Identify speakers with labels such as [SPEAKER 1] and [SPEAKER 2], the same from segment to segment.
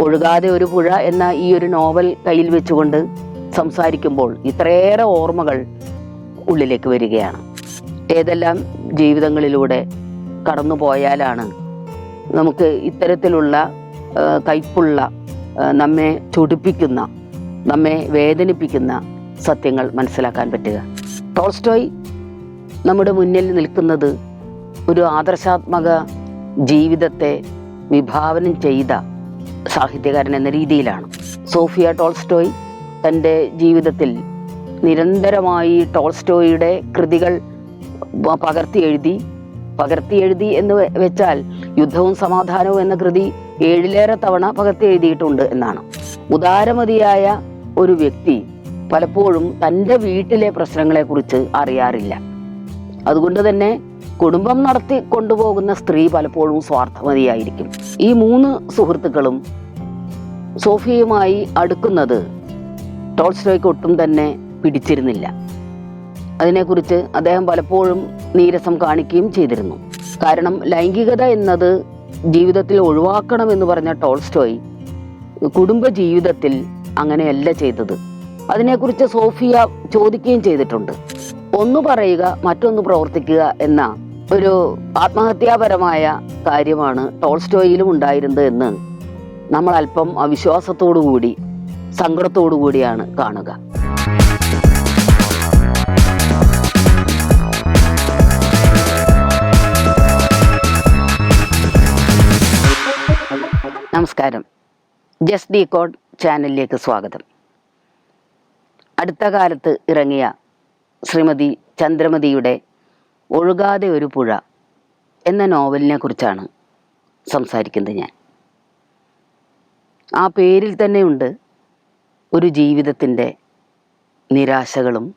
[SPEAKER 1] ഒഴുകാതെ ഒരു പുഴ എന്ന ഈ ഒരു നോവൽ കയ്യിൽ വെച്ചുകൊണ്ട് സംസാരിക്കുമ്പോൾ ഇത്രയേറെ ഓർമ്മകൾ ഉള്ളിലേക്ക് വരികയാണ്. ഏതെല്ലാം ജീവിതങ്ങളിലൂടെ കടന്നു പോയാലാണ് നമുക്ക് ഇത്തരത്തിലുള്ള കയ്പുള്ള നമ്മെ ചൊടിപ്പിക്കുന്ന നമ്മെ വേദനിപ്പിക്കുന്ന സത്യങ്ങൾ മനസ്സിലാക്കാൻ പറ്റുക. ടോൾസ്റ്റോയ് നമ്മുടെ മുന്നിൽ നിൽക്കുന്നത് ഒരു ആദർശാത്മക ജീവിതത്തെ വിഭാവനം ചെയ്ത സാഹിത്യകാരൻ എന്ന രീതിയിലാണ്. സോഫിയ ടോൾസ്റ്റോയ് തന്റെ ജീവിതത്തിൽ നിരന്തരമായി ടോൾസ്റ്റോയുടെ കൃതികൾ പകർത്തി എഴുതി പകർത്തി എഴുതി എന്ന് വെച്ചാൽ യുദ്ധവും സമാധാനവും എന്ന കൃതി ഏഴിലേറെ തവണ പകർത്തി എഴുതിയിട്ടുണ്ട് എന്നാണ്. ഉദാരമതിയായ ഒരു വ്യക്തി പലപ്പോഴും തന്റെ വീട്ടിലെ പ്രശ്നങ്ങളെക്കുറിച്ച് അറിയാറില്ല. അതുകൊണ്ട് തന്നെ കുടുംബം നടത്തി കൊണ്ടുപോകുന്ന സ്ത്രീ പലപ്പോഴും സ്വാർത്ഥമതിയായിരിക്കും. ഈ മൂന്ന് സുഹൃത്തുക്കളും സോഫിയുമായി അടുക്കുന്നത് ടോൾസ്റ്റോയ്ക്ക് ഒട്ടും തന്നെ പിടിച്ചിരുന്നില്ല. അതിനെക്കുറിച്ച് അദ്ദേഹം പലപ്പോഴും നീരസം കാണിക്കുകയും ചെയ്തിരുന്നു. കാരണം ലൈംഗികത എന്നത് ജീവിതത്തിൽ ഒഴിവാക്കണമെന്ന് പറഞ്ഞ ടോൾസ്റ്റോയ് കുടുംബ ജീവിതത്തിൽ അങ്ങനെയല്ല ചെയ്തത്. അതിനെക്കുറിച്ച് സോഫിയ ചോദിക്കുകയും ചെയ്തിട്ടുണ്ട്. ഒന്ന് പറയുക മറ്റൊന്ന് പ്രവർത്തിക്കുക എന്ന ഒരു ആത്മഹത്യാപരമായ കാര്യമാണ് ടോൾസ്റ്റോയിലും ഉണ്ടായിരുന്നത് എന്ന് നമ്മൾ അല്പം അവിശ്വാസത്തോടു കൂടി സങ്കടത്തോടു കൂടിയാണ് കാണുക. നമസ്കാരം. ജസ്റ്റ് ഡി കോഡ് ചാനലിലേക്ക് സ്വാഗതം. അടുത്ത കാലത്ത് ഇറങ്ങിയ ശ്രീമതി ചന്ദ്രമതിയുടെ ഒഴുകാതെ ഒരു പുഴ എന്ന നോവലിനെ കുറിച്ചാണ് സംസാരിക്കുന്നത് ഞാൻ. ആ പേരിൽ തന്നെയുണ്ട് ഒരു ജീവിതത്തിന്റെ നിരാശകളും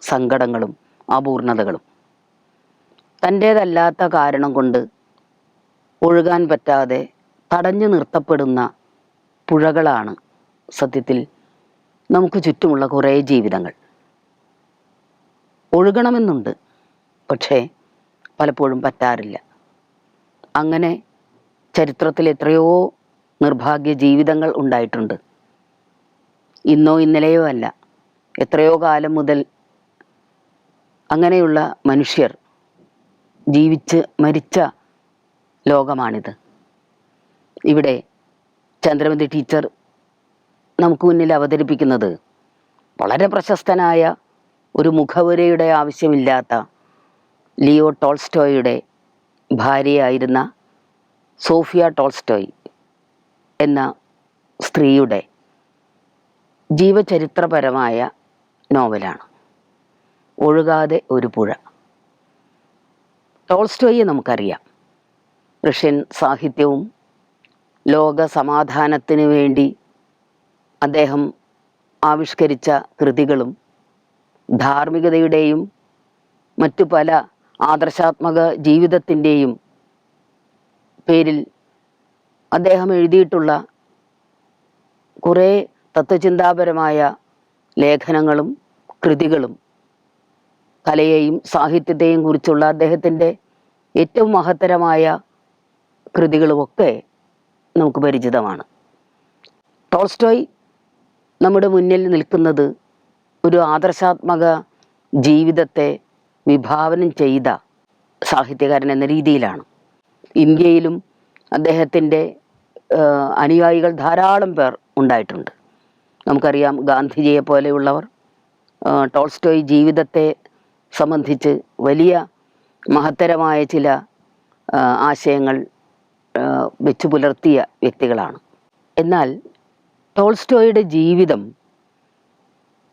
[SPEAKER 1] സങ്കടങ്ങളും അപൂർണതകളും. തന്റേതല്ലാത്ത കാരണം കൊണ്ട് ഒഴുകാൻ പറ്റാതെ തടഞ്ഞു നിർത്തപ്പെടുന്ന പുഴകളാണ് സത്യത്തിൽ നമുക്ക് ചുറ്റുമുള്ള കുറേ ജീവിതങ്ങൾ. ഒഴുകണമെന്നുണ്ട്. പക്ഷേ പലപ്പോഴും പറ്റാറില്ല. അങ്ങനെ ചരിത്രത്തിൽ എത്രയോ നിർഭാഗ്യ ജീവിതങ്ങൾ ഉണ്ടായിട്ടുണ്ട്. ഇന്നോ ഇന്നലെയോ അല്ല എത്രയോ കാലം മുതൽ അങ്ങനെയുള്ള മനുഷ്യർ ജീവിച്ച് മരിച്ച ലോകമാണിത്. ഇവിടെ ചന്ദ്രമതി ടീച്ചർ നമുക്ക് മുന്നിൽ അവതരിപ്പിക്കുന്നത് വളരെ പ്രശസ്തനായ ഒരു മുഖവുരയുടെ ആവശ്യമില്ലാത്ത ലിയോ ടോൾസ്റ്റോയുടെ ഭാര്യയായിരുന്ന സോഫിയ ടോൾസ്റ്റോയ് എന്ന സ്ത്രീയുടെ ജീവചരിത്രപരമായ നോവലാണ്. ഒഴുകാതെ ഒരു പുഴ. ടോൾസ്റ്റോയെ നമുക്കറിയാം. റഷ്യൻ സാഹിത്യവും ലോക സമാധാനത്തിന് വേണ്ടി അദ്ദേഹം ആവിഷ്കരിച്ച കൃതികളും ധാർമ്മികതയുടെയും മറ്റു പല ആദർശാത്മക ജീവിതത്തിന്റെയും പേരിൽ അദ്ദേഹം എഴുതിയിട്ടുള്ള കുറേ തത്വചിന്താപരമായ ലേഖനങ്ങളും കൃതികളും കലയെയും സാഹിത്യത്തെയും കുറിച്ചുള്ള അദ്ദേഹത്തിന്റെ ഏറ്റവും മഹത്തരമായ കൃതികളുമൊക്കെ നമുക്ക് പരിചിതമാണ്. ടോൾസ്റ്റോയ് നമ്മുടെ മുന്നിൽ നിൽക്കുന്നത് ഒരു ആദർശാത്മക ജീവിതത്തെ വിഭാവനം ചെയ്ത സാഹിത്യകാരൻ എന്ന രീതിയിലാണ്. ഇന്ത്യയിലും അദ്ദേഹത്തിന്റെ അനുയായികൾ ധാരാളം പേർ ഉണ്ടായിട്ടുണ്ട്. നമുക്കറിയാം ഗാന്ധിജിയെ പോലെയുള്ളവർ ടോൾസ്റ്റോയ് ജീവിതത്തെ സംബന്ധിച്ച് വലിയ മഹത്തരമായ ചില ആശയങ്ങൾ വെച്ചു പുലർത്തിയ വ്യക്തികളാണ്. എന്നാൽ ടോൾസ്റ്റോയുടെ ജീവിതം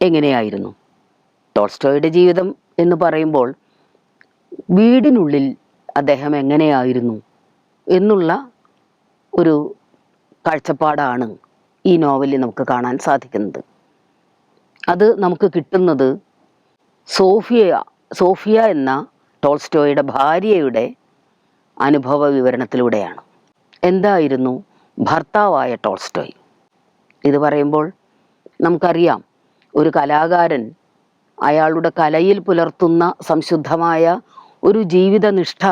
[SPEAKER 1] എങ്ങനെയായിരുന്നു? ടോൾസ്റ്റോയുടെ ജീവിതം എന്ന് പറയുമ്പോൾ വീടിനുള്ളിൽ അദ്ദേഹം എങ്ങനെയായിരുന്നു എന്നുള്ള ഒരു കാഴ്ചപ്പാടാണ് ഈ നോവലിൽ നമുക്ക് കാണാൻ സാധിക്കുന്നത്. അത് നമുക്ക് കിട്ടുന്നത് സോഫിയ സോഫിയ എന്ന ടോൾസ്റ്റോയുടെ ഭാര്യയുടെ അനുഭവ വിവരണത്തിലൂടെയാണ്. എന്തായിരുന്നു ഭർത്താവായ ടോൾസ്റ്റോയ്? ഇത് പറയുമ്പോൾ നമുക്കറിയാം ഒരു കലാകാരൻ അയാളുടെ കലയിൽ പുലർത്തുന്ന സംശുദ്ധമായ ഒരു ജീവിതനിഷ്ഠ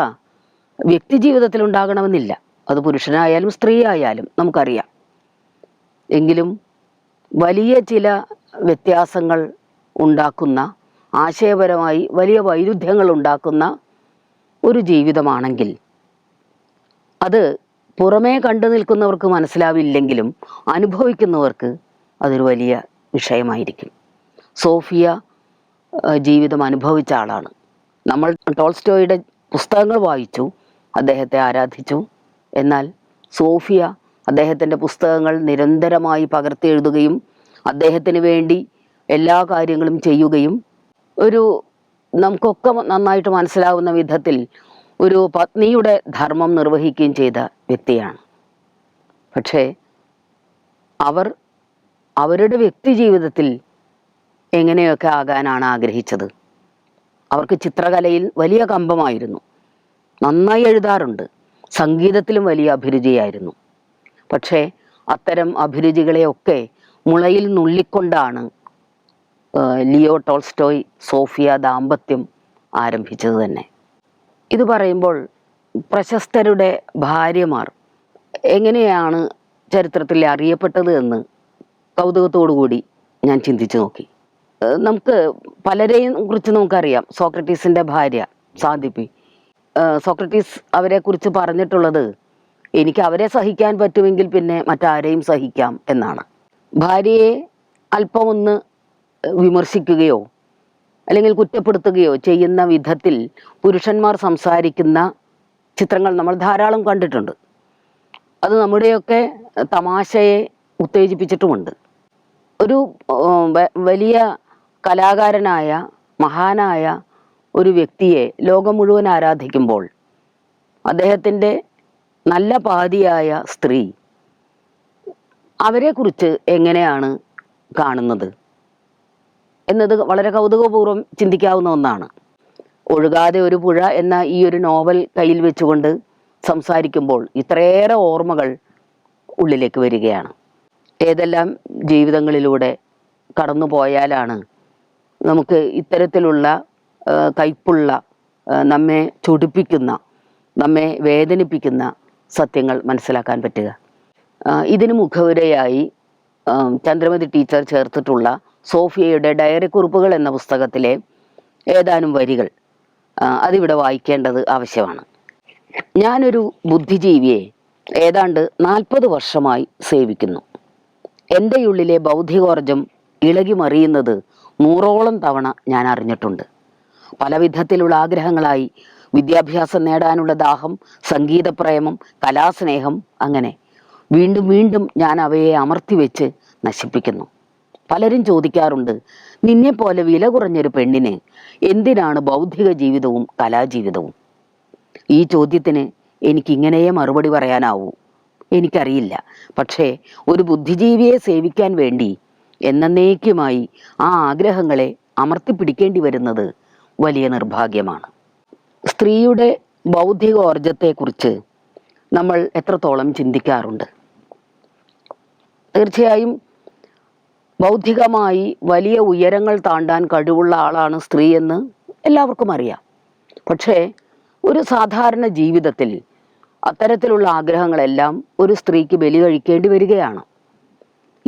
[SPEAKER 1] വ്യക്തി ജീവിതത്തിൽ ഉണ്ടാകണമെന്നില്ല. അത് പുരുഷനായാലും സ്ത്രീ ആയാലും നമുക്കറിയാം. എങ്കിലും വലിയ ചില വ്യത്യാസങ്ങൾ ഉണ്ടാക്കുന്ന ആശയപരമായി വലിയ വൈരുദ്ധ്യങ്ങൾ ഉണ്ടാക്കുന്ന ഒരു ജീവിതമാണെങ്കിൽ അത് പുറമേ കണ്ടു നിൽക്കുന്നവർക്ക് മനസ്സിലാവില്ലെങ്കിലും അനുഭവിക്കുന്നവർക്ക് അതൊരു വലിയ വിഷയമായിരിക്കും. സോഫിയ ജീവിതം അനുഭവിച്ച ആളാണ്. നമ്മൾ ടോൾസ്റ്റോയുടെ പുസ്തകങ്ങൾ വായിച്ചു അദ്ദേഹത്തെ ആരാധിച്ചു. എന്നാൽ സോഫിയ അദ്ദേഹത്തിന്റെ പുസ്തകങ്ങൾ നിരന്തരമായി പകർത്തി എഴുതുകയും അദ്ദേഹത്തിന് വേണ്ടി എല്ലാ കാര്യങ്ങളും ചെയ്യുകയും ഒരു നമുക്കൊക്കെ നന്നായിട്ട് മനസ്സിലാവുന്ന വിധത്തിൽ ഒരു പത്നിയുടെ ധർമ്മം നിർവഹിക്കുകയും ചെയ്ത വ്യക്തിയാണ്. പക്ഷേ അവർ അവരുടെ വ്യക്തി ജീവിതത്തിൽ എങ്ങനെയൊക്കെ ആകാനാണ് ആഗ്രഹിച്ചത്? അവർക്ക് ചിത്രകലയിൽ വലിയ കമ്പമായിരുന്നു. നന്നായി എഴുതാറുണ്ട്. സംഗീതത്തിലും വലിയ അഭിരുചിയായിരുന്നു. പക്ഷേ അത്തരം അഭിരുചികളെയൊക്കെ മുളയിൽ നുള്ളിക്കൊണ്ടാണ് ലിയോ ടോൾസ്റ്റോയ് സോഫിയ ദാമ്പത്യം ആരംഭിച്ചത് തന്നെ. ഇത് പറയുമ്പോൾ പ്രശസ്തരുടെ ഭാര്യമാർ എങ്ങനെയാണ് ചരിത്രത്തിൽ അറിയപ്പെട്ടത് എന്ന് കൗതുകത്തോടു കൂടി ഞാൻ ചിന്തിച്ചു നോക്കി. നമുക്ക് പലരെയും കുറിച്ച് നമുക്കറിയാം. സോക്രട്ടീസിന്റെ ഭാര്യ സാദിപ്പി സോക്രട്ടീസ് അവരെ കുറിച്ച് പറഞ്ഞിട്ടുള്ളത് എനിക്ക് അവരെ സഹിക്കാൻ പറ്റുമെങ്കിൽ പിന്നെ മറ്റാരെയും സഹിക്കാം എന്നാണ്. ഭാര്യയെ അല്പമൊന്ന് വിമർശിക്കുകയോ അല്ലെങ്കിൽ കുറ്റപ്പെടുത്തുകയോ ചെയ്യുന്ന വിധത്തിൽ പുരുഷന്മാർ സംസാരിക്കുന്ന ചിത്രങ്ങൾ നമ്മൾ ധാരാളം കണ്ടിട്ടുണ്ട്. അത് നമ്മുടെയൊക്കെ തമാശയെ ഉത്തേജിപ്പിച്ചിട്ടുമുണ്ട്. ഒരു വലിയ കലാകാരനായ മഹാനായ ഒരു വ്യക്തിയെ ലോകം മുഴുവൻ ആരാധിക്കുമ്പോൾ അദ്ദേഹത്തിന്റെ നല്ല പാതിയായ സ്ത്രീ അവരെക്കുറിച്ച് എങ്ങനെയാണ് കാണുന്നത്? എന്നത് വളരെ കൗതുകപൂർവം ചിന്തിക്കാവുന്ന ഒന്നാണ്. ഒഴുകാതെ ഒരു പുഴ എന്ന ഈ ഒരു നോവൽ കയ്യിൽ വെച്ചുകൊണ്ട് സംസാരിക്കുമ്പോൾ ഇത്രയേറെ ഓർമ്മകൾ ഉള്ളിലേക്ക് വരികയാണ്. ഏതെല്ലാം ജീവിതങ്ങളിലൂടെ കടന്നു പോയാലാണ് നമുക്ക് ഇത്തരത്തിലുള്ള കയ്പുള്ള നമ്മെ ചൊടിപ്പിക്കുന്ന നമ്മെ വേദനിപ്പിക്കുന്ന സത്യങ്ങൾ മനസ്സിലാക്കാൻ പറ്റുക. ഇതിന് മുഖവുരയായി ചന്ദ്രമതി ടീച്ചർ ചേർത്തിട്ടുള്ള സോഫിയയുടെ ഡയറി കുറിപ്പുകൾ എന്ന പുസ്തകത്തിലെ ഏതാനും വരികൾ അതിവിടെ വായിക്കേണ്ടത് ആവശ്യമാണ്. ഞാനൊരു ബുദ്ധിജീവിയെ ഏതാണ്ട് നാൽപ്പത് വർഷമായി സേവിക്കുന്നു. എന്റെ ഉള്ളിലെ ബൗദ്ധികോർജം ഇളകി മറിയുന്നത് നൂറോളം തവണ ഞാൻ അറിഞ്ഞിട്ടുണ്ട്. പല വിധത്തിലുള്ള ആഗ്രഹങ്ങളായി വിദ്യാഭ്യാസം നേടാനുള്ള ദാഹം സംഗീതപ്രേമം കലാസ്നേഹം അങ്ങനെ വീണ്ടും വീണ്ടും ഞാൻ അവയെ അമർത്തി വെച്ച് നശിപ്പിക്കുന്നു. പലരും ചോദിക്കാറുണ്ട് നിന്നെ പോലെ വില കുറഞ്ഞൊരു പെണ്ണിന് എന്തിനാണ് ബൗദ്ധിക ജീവിതവും കലാജീവിതവും? ഈ ചോദ്യത്തിന് എനിക്ക് ഇങ്ങനെയേ മറുപടി പറയാനാവൂ. എനിക്കറിയില്ല. പക്ഷേ ഒരു ബുദ്ധിജീവിയെ സേവിക്കാൻ വേണ്ടി എന്നേക്കുമായി ആ ആഗ്രഹങ്ങളെ അമർത്തിപ്പിടിക്കേണ്ടി വരുന്നത് വലിയ നിർഭാഗ്യമാണ്. സ്ത്രീയുടെ ബൗദ്ധിക ഊർജത്തെക്കുറിച്ച് നമ്മൾ എത്രത്തോളം ചിന്തിക്കാറുണ്ട്? തീർച്ചയായും ബൗദ്ധികമായി വലിയ ഉയരങ്ങൾ താണ്ടാൻ കഴിവുള്ള ആളാണ് സ്ത്രീ എന്ന് എല്ലാവർക്കും അറിയാം. പക്ഷേ ഒരു സാധാരണ ജീവിതത്തിൽ അത്തരത്തിലുള്ള ആഗ്രഹങ്ങളെല്ലാം ഒരു സ്ത്രീക്ക് ബലി കഴിക്കേണ്ടി വരികയാണ്.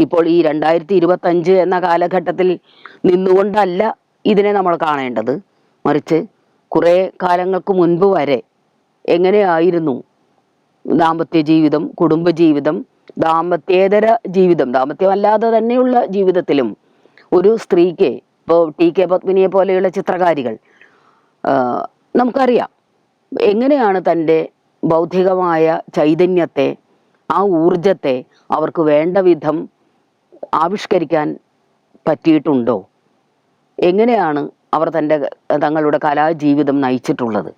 [SPEAKER 1] ഇപ്പോൾ ഈ രണ്ടായിരത്തി ഇരുപത്തഞ്ച് എന്ന കാലഘട്ടത്തിൽ നിന്നുകൊണ്ടല്ല ഇതിനെ നമ്മൾ കാണേണ്ടത്. മറിച്ച് കുറേ കാലങ്ങൾക്ക് മുൻപ് വരെ എങ്ങനെയായിരുന്നു ദാമ്പത്യ ജീവിതം കുടുംബജീവിതം ദാമ്പത്യേതര ജീവിതം ദാമ്പത്യമല്ലാതെ തന്നെയുള്ള ജീവിതത്തിലും ഒരു സ്ത്രീക്ക് ഇപ്പോൾ ടി കെ പത്മിനിയെ പോലെയുള്ള ചിത്രകാരികൾ നമുക്കറിയാം എങ്ങനെയാണ് തന്റെ ബൗദ്ധികമായ ചൈതന്യത്തെ ആ ഊർജത്തെ അവർക്ക് വേണ്ട വിധം ആവിഷ്കരിക്കാൻ പറ്റിയിട്ടുണ്ടോ? എങ്ങനെയാണ് അവർ തന്റെ തങ്ങളുടെ കലാജീവിതം നയിച്ചിട്ടുള്ളത്?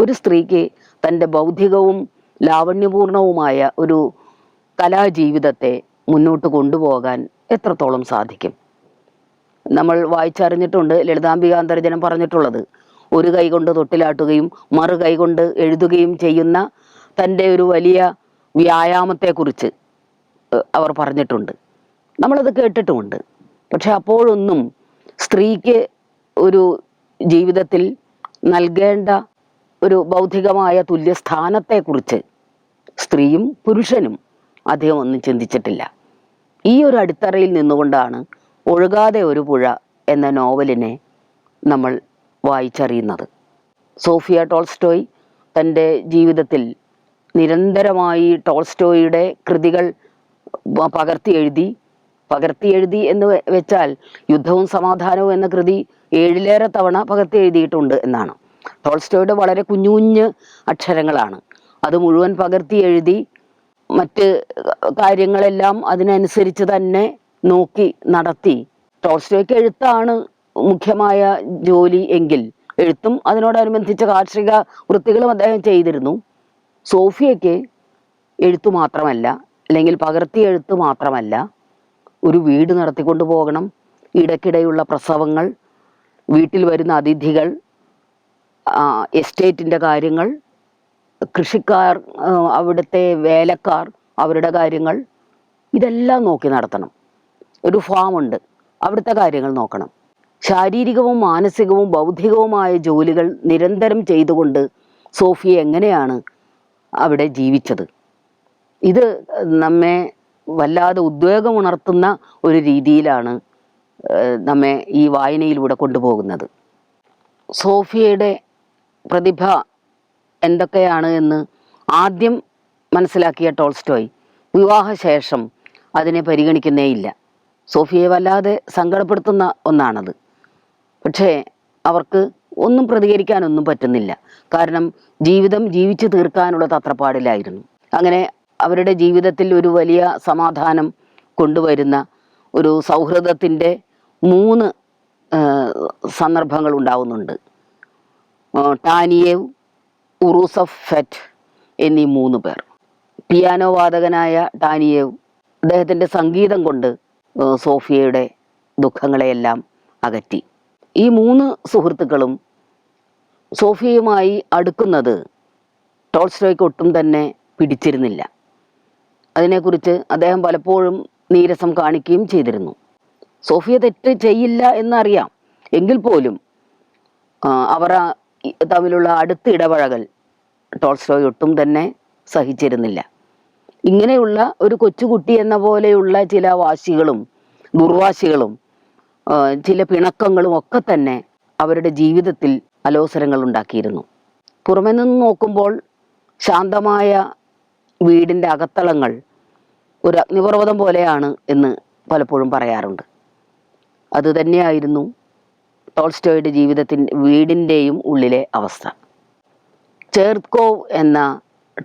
[SPEAKER 1] ഒരു സ്ത്രീക്ക് തന്റെ ബൗദ്ധികവും ലാവണ്യപൂർണവുമായ ഒരു കലാജീവിതത്തെ മുന്നോട്ട് കൊണ്ടുപോകാൻ എത്രത്തോളം സാധിക്കും? നമ്മൾ വായിച്ചറിഞ്ഞിട്ടുണ്ട് ലളിതാംബിക അന്തർജനം പറഞ്ഞിട്ടുള്ളത് ഒരു കൈ കൊണ്ട് തൊട്ടിലാട്ടുകയും മറു കൈ കൊണ്ട് എഴുതുകയും ചെയ്യുന്ന തന്റെ ഒരു വലിയ വ്യായാമത്തെക്കുറിച്ച് അവർ പറഞ്ഞിട്ടുണ്ട്. നമ്മളത് കേട്ടിട്ടുമുണ്ട്. പക്ഷെ അപ്പോഴൊന്നും സ്ത്രീക്ക് ഒരു ജീവിതത്തിൽ നൽകേണ്ട ഒരു ബൗദ്ധികമായ തുല്യസ്ഥാനത്തെക്കുറിച്ച് സ്ത്രീയും പുരുഷനും അധികം ഒന്നും ചിന്തിച്ചിട്ടില്ല. ഈ ഒരു അടിത്തറയിൽ നിന്നുകൊണ്ടാണ് ഒഴുകാതെ ഒരു പുഴ എന്ന നോവലിനെ നമ്മൾ വായിച്ചറിയുന്നത്. സോഫിയ ടോൾസ്റ്റോയ് തന്റെ ജീവിതത്തിൽ നിരന്തരമായി ടോൾസ്റ്റോയുടെ കൃതികൾ പകർത്തി എഴുതി പകർത്തി എഴുതി എന്ന് വെച്ചാൽ യുദ്ധവും സമാധാനവും എന്ന കൃതി ഏഴിലേറെ തവണ പകർത്തി എഴുതിയിട്ടുണ്ട് എന്നാണ്. ടോൾസ്റ്റോയുടെ വളരെ കുഞ്ഞു അക്ഷരങ്ങളാണ്. അത് മുഴുവൻ പകർത്തി എഴുതി മറ്റ് കാര്യങ്ങളെല്ലാം അതിനനുസരിച്ച് തന്നെ നോക്കി നടത്തി. ടോൾസ്റ്റോയ്ക്ക് എഴുത്താണ് മുഖ്യമായ ജോലി എങ്കിൽ എഴുത്തും അതിനോടനുബന്ധിച്ച കാർഷിക വൃത്തികളും അദ്ദേഹം ചെയ്തിരുന്നു. സോഫിയയ്ക്ക് എഴുത്തു മാത്രമല്ല അല്ലെങ്കിൽ പകർത്തി എഴുത്ത് മാത്രമല്ല ഒരു വീട് നടത്തിക്കൊണ്ടു പോകണം. ഇടയ്ക്കിടെയുള്ള പ്രസവങ്ങൾ വീട്ടിൽ വരുന്ന അതിഥികൾ എസ്റ്റേറ്റിന്റെ കാര്യങ്ങൾ കൃഷിക്കാർ അവിടുത്തെ വേലക്കാർ അവരുടെ കാര്യങ്ങൾ ഇതെല്ലാം നോക്കി നടത്തണം. ഒരു ഫാമുണ്ട് അവിടുത്തെ കാര്യങ്ങൾ നോക്കണം. ശാരീരികവും മാനസികവും ബൗദ്ധികവുമായ ജോലികൾ നിരന്തരം ചെയ്തുകൊണ്ട് സോഫിയ എങ്ങനെയാണ് അവിടെ ജീവിച്ചത്? ഇത് നമ്മെ വല്ലാതെ ഉദ്വേഗമുണർത്തുന്ന ഒരു രീതിയിലാണ് നമ്മെ ഈ വായനയിലൂടെ കൊണ്ടുപോകുന്നത്. സോഫിയയുടെ പ്രതിഭ എന്തൊക്കെയാണ് എന്ന് ആദ്യം മനസ്സിലാക്കിയ ടോൾസ്റ്റോയ് വിവാഹശേഷം അതിനെ പരിഗണിക്കുന്നേയില്ല സോഫിയയെ വല്ലാതെ സങ്കടപ്പെടുത്തുന്ന ഒന്നാണത്. പക്ഷേ അവർക്ക് ഒന്നും പ്രതികരിക്കാനൊന്നും പറ്റുന്നില്ല. കാരണം ജീവിതം ജീവിച്ചു തീർക്കാനുള്ള തത്രപ്പാടിലായിരുന്നു. അങ്ങനെ അവരുടെ ജീവിതത്തിൽ ഒരു വലിയ സമാധാനം കൊണ്ടുവരുന്ന ഒരു സൗഹൃദത്തിന്റെ മൂന്ന് സന്ദർഭങ്ങൾ ഉണ്ടാവുന്നുണ്ട്. ടാനിയേവ് ഉറൂസഫ് ഫെറ്റ് എന്നീ മൂന്ന് പേർ. പിയാനോ വാദകനായ ടാനിയേവ് അദ്ദേഹത്തിന്റെ സംഗീതം കൊണ്ട് സോഫിയയുടെ ദുഃഖങ്ങളെയെല്ലാം അകറ്റി. ഈ മൂന്ന് സുഹൃത്തുക്കളും സോഫിയയുമായി അടുക്കുന്നത് ടോൾസ്റ്റോയ്ക്ക് ഒട്ടും തന്നെ പിടിച്ചിരുന്നില്ല. അതിനെക്കുറിച്ച് അദ്ദേഹം പലപ്പോഴും നീരസം കാണിക്കുകയും ചെയ്തിരുന്നു. സോഫിയ തെറ്റ് ചെയ്യില്ല എന്നറിയാം. എങ്കിൽ പോലും അവർ തമ്മിലുള്ള അടുത്ത ഇടപഴകൽ ടോൾസ്റ്റോയ് ഒട്ടും തന്നെ സഹിച്ചിരുന്നില്ല. ഇങ്ങനെയുള്ള ഒരു കൊച്ചുകുട്ടി എന്ന പോലെയുള്ള ചില വാശികളും ദുർവാശികളും ചില പിണക്കങ്ങളും ഒക്കെ തന്നെ അവരുടെ ജീവിതത്തിൽ അലോസരങ്ങൾ ഉണ്ടാക്കിയിരുന്നു. പുറമെ നിന്ന് നോക്കുമ്പോൾ ശാന്തമായ വീടിന്റെ അകത്തളങ്ങൾ ഒരു അഗ്നിപർവതം പോലെയാണ് എന്ന് പലപ്പോഴും പറയാറുണ്ട്. അത് തന്നെയായിരുന്നു ടോൾസ്റ്റോയുടെ ജീവിതത്തിന്റെ വീടിന്റെയും ഉള്ളിലെ അവസ്ഥ. ചേർക്കോവ് എന്ന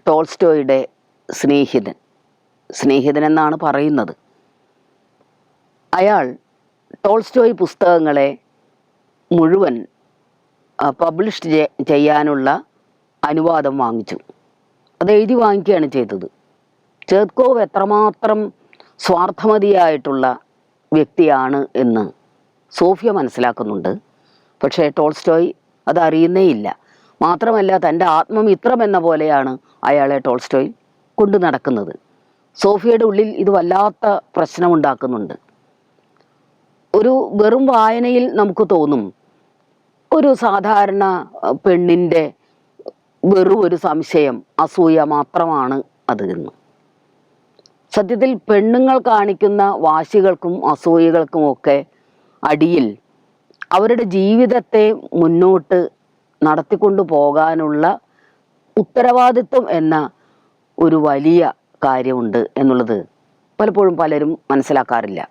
[SPEAKER 1] ടോൾസ്റ്റോയുടെ സ്നേഹിതൻ സ്നേഹിതൻ എന്നാണ് പറയുന്നത്. അയാൾ ടോൾസ്റ്റോയ് പുസ്തകങ്ങളെ മുഴുവൻ പബ്ലിഷ് ചെയ്യാനുള്ള അനുവാദം വാങ്ങിച്ചു. അത് എഴുതി വാങ്ങിക്കുകയാണ് ചെയ്തത്. ചേർക്കോവ് എത്രമാത്രം സ്വാർത്ഥമതിയായിട്ടുള്ള വ്യക്തിയാണ് എന്ന് സോഫിയ മനസ്സിലാക്കുന്നുണ്ട്. പക്ഷേ ടോൾസ്റ്റോയ് അത് അറിയുന്നേയില്ല മാത്രമല്ല തന്റെ ആത്മമിത്രം എന്ന പോലെയാണ് അയാളെ ടോൾസ്റ്റോയ് കൊണ്ടു നടക്കുന്നത്. സോഫിയയുടെ ഉള്ളിൽ ഇത് വല്ലാത്ത പ്രശ്നമുണ്ടാക്കുന്നുണ്ട്. ഒരു വെറും വായനയിൽ നമുക്ക് തോന്നും ഒരു സാധാരണ പെണ്ണിന്റെ വെറും ഒരു സംശയം. അസൂയ മാത്രമാണ് അത് എന്ന്. സത്യത്തിൽ പെണ്ണുങ്ങൾ കാണിക്കുന്ന വാശികൾക്കും അസൂയകൾക്കും ഒക്കെ അടിയിൽ അവരുടെ ജീവിതത്തെ മുന്നോട്ട് നടത്തിക്കൊണ്ടു പോകാനുള്ള ഉത്തരവാദിത്വം എന്ന ഒരു വലിയ കാര്യമുണ്ട് എന്നുള്ളത് പലപ്പോഴും പലരും മനസ്സിലാക്കാറില്ല.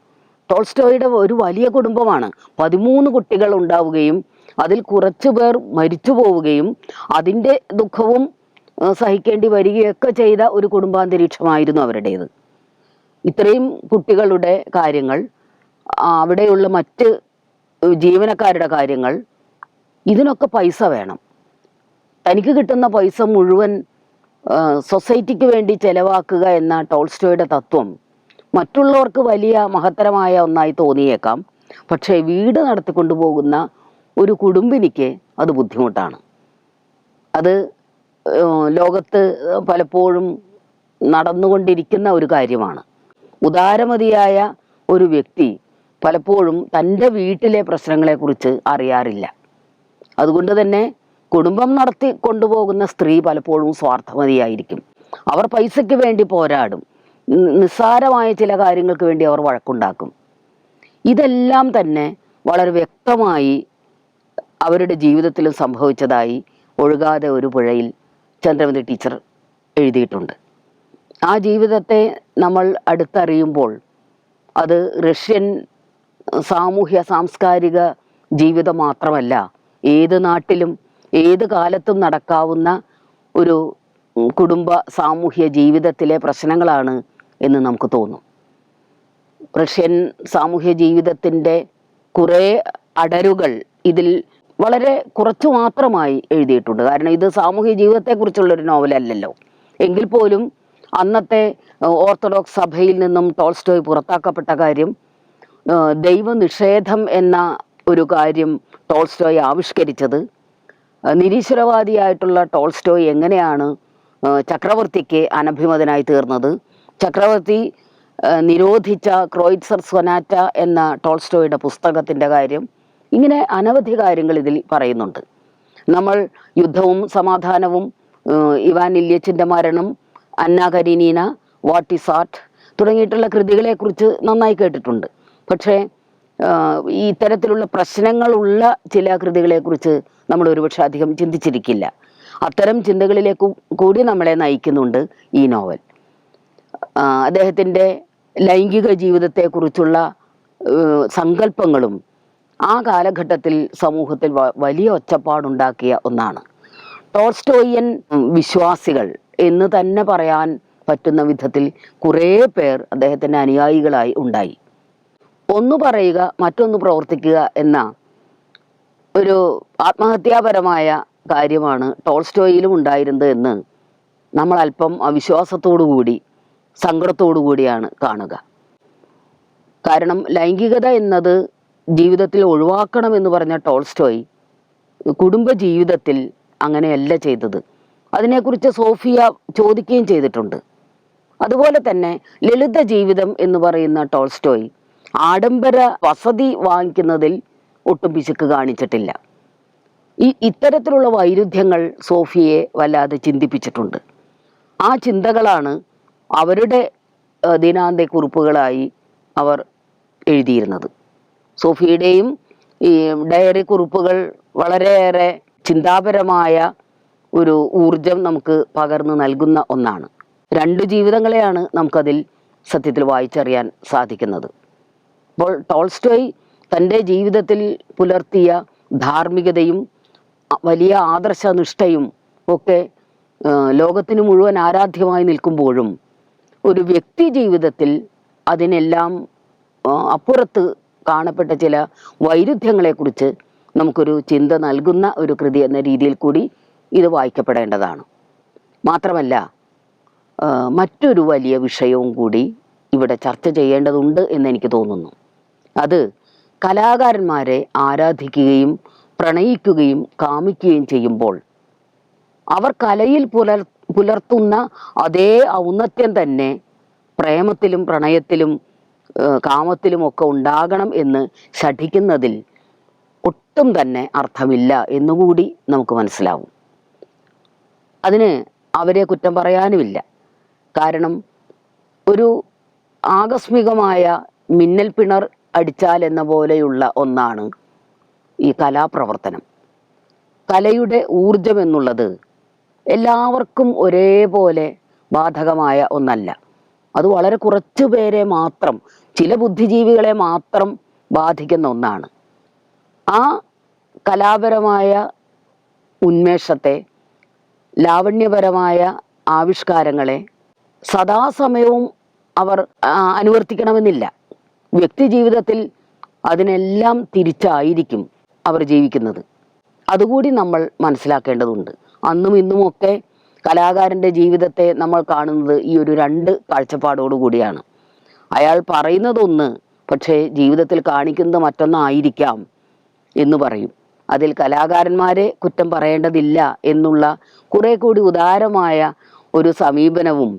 [SPEAKER 1] ടോൾസ്റ്റോയുടെ ഒരു വലിയ കുടുംബമാണ്. പതിമൂന്ന് കുട്ടികൾ ഉണ്ടാവുകയും അതിൽ കുറച്ചു പേർ മരിച്ചു പോവുകയും അതിന്റെ ദുഃഖവും സഹിക്കേണ്ടി വരികയൊക്കെ ചെയ്ത ഒരു കുടുംബാന്തരീക്ഷമായിരുന്നു അവരുടേത്. ഇത്രയും കുട്ടികളുടെ കാര്യങ്ങൾ അവിടെയുള്ള മറ്റ് ജീവനക്കാരുടെ കാര്യങ്ങൾ ഇതിനൊക്കെ പൈസ വേണം. തനിക്ക് കിട്ടുന്ന പൈസ മുഴുവൻ സൊസൈറ്റിക്ക് വേണ്ടി ചെലവാക്കുക എന്ന ടോൾസ്റ്റോയുടെ തത്വം മറ്റുള്ളവർക്ക് വലിയ മഹത്തരമായ ഒന്നായി തോന്നിയേക്കാം. പക്ഷേ വീട് നടത്തിക്കൊണ്ടു പോകുന്ന ഒരു കുടുംബിനിക്ക് അത് ബുദ്ധിമുട്ടാണ്. അത് ലോകത്ത് പലപ്പോഴും നടന്നുകൊണ്ടിരിക്കുന്ന ഒരു കാര്യമാണ്. ഉദാരമതിയായ ഒരു വ്യക്തി പലപ്പോഴും തന്റെ വീട്ടിലെ പ്രശ്നങ്ങളെക്കുറിച്ച് അറിയാറില്ല. അതുകൊണ്ട് തന്നെ കുടുംബം നടത്തി കൊണ്ടുപോകുന്ന സ്ത്രീ പലപ്പോഴും സ്വാർത്ഥമതിയായിരിക്കും. അവർ പൈസയ്ക്ക് വേണ്ടി പോരാടും. നിസ്സാരമായ ചില കാര്യങ്ങൾക്ക് വേണ്ടി അവർ വഴക്കുണ്ടാക്കും. ഇതെല്ലാം തന്നെ വളരെ വ്യക്തമായി അവരുടെ ജീവിതത്തിലും സംഭവിച്ചതായി ഒഴുകാതെ ഒരു പുഴയിൽ ചന്ദ്രമതി ടീച്ചർ എഴുതിയിട്ടുണ്ട്. ആ ജീവിതത്തെ നമ്മൾ അടുത്തറിയുമ്പോൾ അത് റഷ്യൻ സാമൂഹ്യ സാംസ്കാരിക ജീവിതം മാത്രമല്ല ഏത് നാട്ടിലും ഏത് കാലത്തും നടക്കാവുന്ന ഒരു കുടുംബ സാമൂഹ്യ ജീവിതത്തിലെ പ്രശ്നങ്ങളാണ് എന്ന് നമുക്ക് തോന്നും. റഷ്യൻ സാമൂഹ്യ ജീവിതത്തിന്റെ കുറേ അടരുകൾ ഇതിൽ വളരെ കുറച്ചു മാത്രമായി എഴുതിയിട്ടുണ്ട്. കാരണം ഇത് സാമൂഹ്യ ജീവിതത്തെക്കുറിച്ചുള്ളൊരു നോവലല്ലല്ലോ. എങ്കിൽ പോലും അന്നത്തെ ഓർത്തഡോക്സ് സഭയിൽ നിന്നും ടോൾസ്റ്റോയ് പുറത്താക്കപ്പെട്ട കാര്യം ദൈവനിഷേധം എന്ന ഒരു കാര്യം ടോൾസ്റ്റോയ് ആവിഷ്കരിച്ചത് നിരീശ്വരവാദിയായിട്ടുള്ള ടോൾസ്റ്റോയ് എങ്ങനെയാണ് ചക്രവർത്തിക്ക് അനഭിമതനായി തീർന്നത്? ചക്രവർത്തി നിരോധിച്ച ക്രോയിറ്റ്സർ സ്വനാറ്റ എന്ന ടോൾസ്റ്റോയുടെ പുസ്തകത്തിന്റെ കാര്യം ഇങ്ങനെ അനവധി കാര്യങ്ങൾ ഇതിൽ പറയുന്നുണ്ട്. നമ്മൾ യുദ്ധവും സമാധാനവും ഇവാൻ ഇല്യച്ചിന്റെ മരണം Anna Karenina what is art തുടങ്ങിയിട്ടുള്ള കൃതികളെക്കുറിച്ച് നന്നായി കേട്ടിട്ടുണ്ട്. പക്ഷേ ഈ ഇത്തരത്തിലുള്ള പ്രശ്നങ്ങളുള്ള ചില കൃതികളെക്കുറിച്ച് നമ്മൾ ഒരുപക്ഷെ അധികം ചിന്തിച്ചിരിക്കില്ല. അത്തരം ചിന്തകളിലേക്ക് കൂടി നമ്മളെ നയിക്കുന്നുണ്ട് ഈ നോവൽ. അദ്ദേഹത്തിന്റെ ലൈംഗിക ജീവിതത്തെക്കുറിച്ചുള്ള സങ്കല്പങ്ങളും ആ കാലഘട്ടത്തിൽ സമൂഹത്തിൽ വലിയ ഒച്ചപ്പാടുണ്ടാക്കിയ ഒന്നാണ്. ടോൾസ്റ്റോയിയൻ വിശ്വാസികൾ എന്ന് തന്നെ പറയാൻ പറ്റുന്ന വിധത്തിൽ കുറേ പേർ അദ്ദേഹത്തിന്റെ അനുയായികളായി ഉണ്ടായി. ഒന്ന് പറയുക മറ്റൊന്ന് പ്രവർത്തിക്കുക എന്ന ഒരു ആത്മഹത്യാപരമായ കാര്യമാണ് ടോൾസ്റ്റോയിലും ഉണ്ടായിരുന്നത് എന്ന് നമ്മൾ അല്പം അവിശ്വാസത്തോടു കൂടി സങ്കടത്തോടു കൂടിയാണ് കാണുക. കാരണം ലൈംഗികത എന്നത് ജീവിതത്തിൽ ഒഴിവാക്കണം എന്ന് പറഞ്ഞ ടോൾസ്റ്റോയ് കുടുംബ ജീവിതത്തിൽ അങ്ങനെയല്ല ചെയ്തത്. അതിനെക്കുറിച്ച് സോഫിയ ചോദിക്കുകയും ചെയ്തിട്ടുണ്ട്. അതുപോലെ തന്നെ ലളിത ജീവിതം എന്ന് പറയുന്ന ടോൾസ്റ്റോയ് ആഡംബര വസതി വാങ്ങിക്കുന്നതിൽ ഒട്ടും പിശുക്ക് കാണിച്ചിട്ടില്ല. ഈ ഇത്തരത്തിലുള്ള വൈരുദ്ധ്യങ്ങൾ സോഫിയെ വല്ലാതെ ചിന്തിപ്പിച്ചിട്ടുണ്ട്. ആ ചിന്തകളാണ് അവരുടെ ഏഹ്, ദിനാന്ത്യ കുറിപ്പുകളായി അവർ എഴുതിയിരുന്നത്. സോഫിയുടെയും ഈ ഡയറി കുറിപ്പുകൾ വളരെയേറെ ചിന്താപരമായ ഒരു ഊർജം നമുക്ക് പകർന്നു നൽകുന്ന ഒന്നാണ്. രണ്ട് ജീവിതങ്ങളെയാണ് നമുക്കതിൽ സത്യത്തിൽ വായിച്ചറിയാൻ സാധിക്കുന്നത്. അപ്പോൾ ടോൾസ്റ്റോയ് തന്റെ ജീവിതത്തിൽ പുലർത്തിയ ധാർമ്മികതയും വലിയ ആദർശനിഷ്ഠയും ഒക്കെ ലോകത്തിന് മുഴുവൻ ആരാധ്യമായി നിൽക്കുമ്പോഴും ഒരു വ്യക്തി ജീവിതത്തിൽ അതിനെല്ലാം അപ്പുറത്ത് കാണപ്പെട്ട ചില വൈരുദ്ധ്യങ്ങളെക്കുറിച്ച് നമുക്കൊരു ചിന്ത നൽകുന്ന ഒരു കൃതി എന്ന രീതിയിൽ കൂടി ഇത് വായിക്കപ്പെടേണ്ടതാണ്. മാത്രമല്ല മറ്റൊരു വലിയ വിഷയവും കൂടി ഇവിടെ ചർച്ച ചെയ്യേണ്ടതുണ്ട് എന്ന് എനിക്ക് തോന്നുന്നു. അത് കലാകാരന്മാരെ ആരാധിക്കുകയും പ്രണയിക്കുകയും കാമിക്കുകയും ചെയ്യുമ്പോൾ അവർ കലയിൽ പുലർ പുലർത്തുന്ന അതേ ഔന്നത്യം തന്നെ പ്രേമത്തിലും പ്രണയത്തിലും ഏഹ്, കാമത്തിലും ഒക്കെ ഉണ്ടാകണം എന്ന് ശഠിക്കുന്നതിൽ ഒട്ടും തന്നെ അർത്ഥമില്ല എന്നുകൂടി നമുക്ക് മനസ്സിലാവും. അതിന് അവരെ കുറ്റം പറയാനുമില്ല. കാരണം ഒരു ആകസ്മികമായ മിന്നൽ പിണർ അടിച്ചാൽ എന്ന പോലെയുള്ള ഒന്നാണ് ഈ കലാപ്രവർത്തനം. കലയുടെ ഊർജം എന്നുള്ളത് എല്ലാവർക്കും ഒരേപോലെ ബാധകമായ ഒന്നല്ല. അത് വളരെ കുറച്ചു പേരെ മാത്രം ചില ബുദ്ധിജീവികളെ മാത്രം ബാധിക്കുന്ന ഒന്നാണ്. ആ കലാപരമായ ഉന്മേഷത്തെ ലാവണ്യപരമായ ആവിഷ്കാരങ്ങളെ സദാസമയവും അവർ അനുവർത്തിക്കണമെന്നില്ല. വ്യക്തി ജീവിതത്തിൽ അതിനെല്ലാം തിരിച്ചായിരിക്കും അവർ ജീവിക്കുന്നത്. അതുകൂടി നമ്മൾ മനസ്സിലാക്കേണ്ടതുണ്ട്. അന്നും ഇന്നുമൊക്കെ കലാകാരന്റെ ജീവിതത്തെ നമ്മൾ കാണുന്നത് ഈ ഒരു രണ്ട് കാഴ്ചപ്പാടോടു കൂടിയാണ് അയാൾ പറയുന്നതൊന്ന് പക്ഷേ ജീവിതത്തിൽ കാണിക്കുന്നത് മറ്റൊന്നായിരിക്കാം എന്ന് പറയും. അതിൽ കലാകാരന്മാരെ കുറ്റം പറയേണ്ടതില്ല എന്നുള്ള കുറെ കൂടി ഉദാരമായ ഒരു സമീപനവും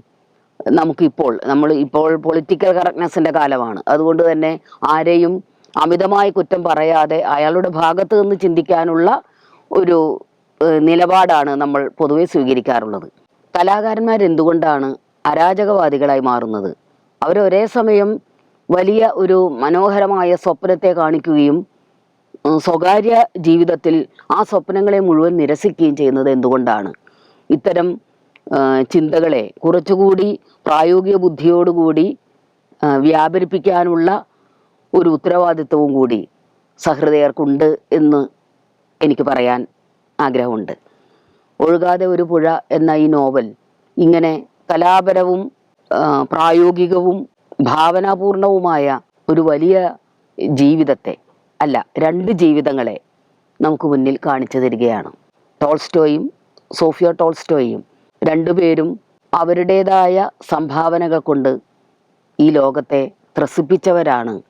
[SPEAKER 1] നമുക്കിപ്പോൾ നമ്മൾ ഇപ്പോൾ പൊളിറ്റിക്കൽ കറക്റ്റ്നെസ്സിന്റെ കാലമാണ്. അതുകൊണ്ട് തന്നെ ആരെയും അമിതമായി കുറ്റം പറയാതെ അയാളുടെ ഭാഗത്ത് നിന്ന് ചിന്തിക്കാനുള്ള ഒരു നിലപാടാണ് നമ്മൾ പൊതുവെ സ്വീകരിക്കാറുള്ളത്. കലാകാരന്മാർ എന്തുകൊണ്ടാണ് അരാജകവാദികളായി മാറുന്നത്? അവർ സമയം വലിയ ഒരു മനോഹരമായ സ്വപ്നത്തെ കാണിക്കുകയും സ്വകാര്യ ജീവിതത്തിൽ ആ സ്വപ്നങ്ങളെ മുഴുവൻ നിരസിക്കുകയും ചെയ്യുന്നത് എന്തുകൊണ്ടാണ്? ഇത്തരം ചിന്തകളെ കുറച്ചുകൂടി പ്രായോഗിക ബുദ്ധിയോടുകൂടി വ്യാപരിപ്പിക്കാനുള്ള ഒരു ഉത്തരവാദിത്വവും കൂടി സഹൃദയർക്കുണ്ട് എന്ന് എനിക്ക് പറയാൻ ആഗ്രഹമുണ്ട്. ഒഴുകാതെ ഒരു പുഴ എന്ന ഈ നോവൽ ഇങ്ങനെ കലാപരവും പ്രായോഗികവും ഭാവനാപൂർണവുമായ ഒരു വലിയ ജീവിതത്തെ അല്ല രണ്ട് ജീവിതങ്ങളെ നമുക്ക് മുന്നിൽ കാണിച്ചു തരികയാണ്. ടോൾസ്റ്റോയും സോഫിയ ടോൾസ്റ്റോയും രണ്ടുപേരും അവരുടേതായ സംഭാവനകൾ കൊണ്ട് ഈ ലോകത്തെ ത്രസിപ്പിച്ചവരാണ്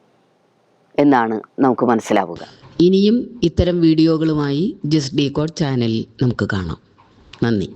[SPEAKER 1] എന്നാണ് നമുക്ക് മനസ്സിലാവുക. ഇനിയും ഇത്തരം വീഡിയോകളുമായി ജസ്റ്റ് ഡീകോഡ് ചാനലിൽ നമുക്ക് കാണാം. നന്ദി.